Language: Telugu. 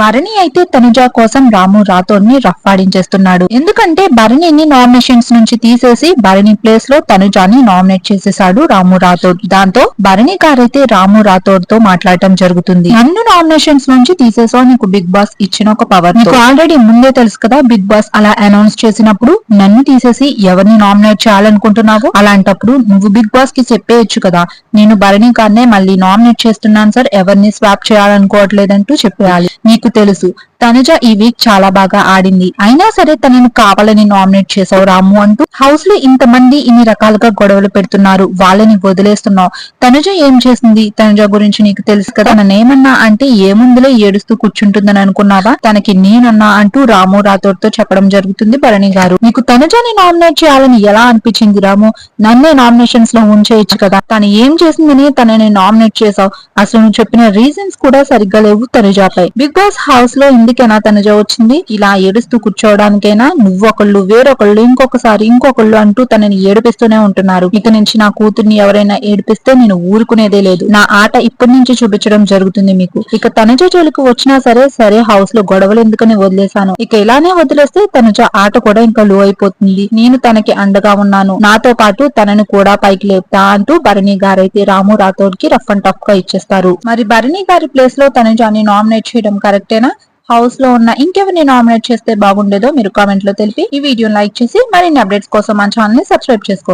భరణి అయితే తనుజ కోసం రాము రాథోడ్ని రఫ్ఫాడించేస్తున్నాడు ఎందుకంటే భరణిని నామినేషన్స్ నుంచి తీసేసి భరణి ప్లేస్లో తనుజాని నామినేట్ చేసేసాడు రాము రాథోడ్. దాంతో భరణి గారైతే రాము రాథోడ్తో మాట్లాడటం జరుగుతుంది. నన్ను నామినేషన్స్ నుంచి తీసేసా నీకు బిగ్ బాస్ ఇచ్చిన ఒక పవర్ నీకు ఆల్రెడీ ముందే తెలుసు కదా బిగ్ బాస్ అలా అనౌన్స్ చేసినప్పుడు నన్ను తీసేసి ఎవరిని నామినేట్ చేయాలనుకుంటున్నావు? అలాంటప్పుడు నువ్వు బిగ్ బాస్కి చెప్పేయచ్చు కదా. నేను భరణి గారినే మళ్ళీ నామినేట్ చేస్తున్నాను సార్ ఎవరిని స్వాప్ చేయాలనుకోవట్లేదంటూ చెప్పేయాలి. నీకు తెలుసు. తనుజ ఈ వీక్ చాలా బాగా ఆడింది. అయినా సరే తనను కావాలని నామినేట్ చేసావు రాము అంటూ హౌస్లో ఇంతమంది ఇన్ని రకాలుగా గొడవలు పెడుతున్నారు. వాళ్ళని వదిలేస్తున్నావు. తనుజ ఏం చేసింది? తనుజ గురించి నీకు తెలుసు కదా? నన్నేమన్నా అంటే ఏముందులే ఏడుస్తూ కూర్చుంటుందని అనుకున్నావా? తనకి నేనన్నా అంటూ రాము రాథోడ్తో చెప్పడం జరుగుతుంది భరణి గారు. నీకు తనుజని నామినేట్ చేయాలని ఎలా అనిపించింది రాము? నన్నే నామినేషన్స్లో ఉంచేయచ్చు కదా. తను ఏం చేసిందని తనని నామినేట్ చేసావు అసలు నువ్వు చెప్పిన రీజన్స్ కూడా సరిగ్గా లేవు తనుజాపై. బిగ్ బాస్ హౌస్లో ఎందుకైనా తనుజ వచ్చింది? ఇలా ఏడుస్తూ కూర్చోవడానికైనా నువ్వొకళ్ళు వేరొకళ్ళు ఇంకొకసారి ఇంకొకళ్ళు అంటూ తనని ఏడిపిస్తూనే ఉంటున్నారు. ఇక నుంచి నా కూతుర్ని ఎవరైనా ఏడిపిస్తే నేను ఊరుకునేదే లేదు. నా ఆట ఇప్పటి నుంచి చూపించడం జరుగుతుంది మీకు. ఇక తనుజ జోలికి వచ్చినా సరే సరే హౌస్లో గొడవలు ఎందుకని వదిలేశాను. ఇక ఇలానే వదిలేస్తే తనుజ ఆట కూడా ఇంకా లో అయిపోతుంది. నేను తనకి అండగా ఉన్నాను. నాతో పాటు తనని కూడా పైకి లేపుతా అంటూ భరణి గారైతే రాము రాథోడ్కి రఫ్ అండ్ టఫ్గా ఇచ్చేస్తారు. మరి భరణి గారి ప్లేస్లో తనుజాని నామినేట్ చేయడం కరెక్టేనా హౌస్లో ఉన్న ఇంకెవరిని నామినేట్ చేస్తే బాగుండేదో మీరు కామెంట్లో తెలిపి ఈ వీడియోని లైక్ చేసి మరిన్ని అప్డేట్స్ కోసం మా ఛానల్ని సబ్స్క్రైబ్ చేసుకోండి.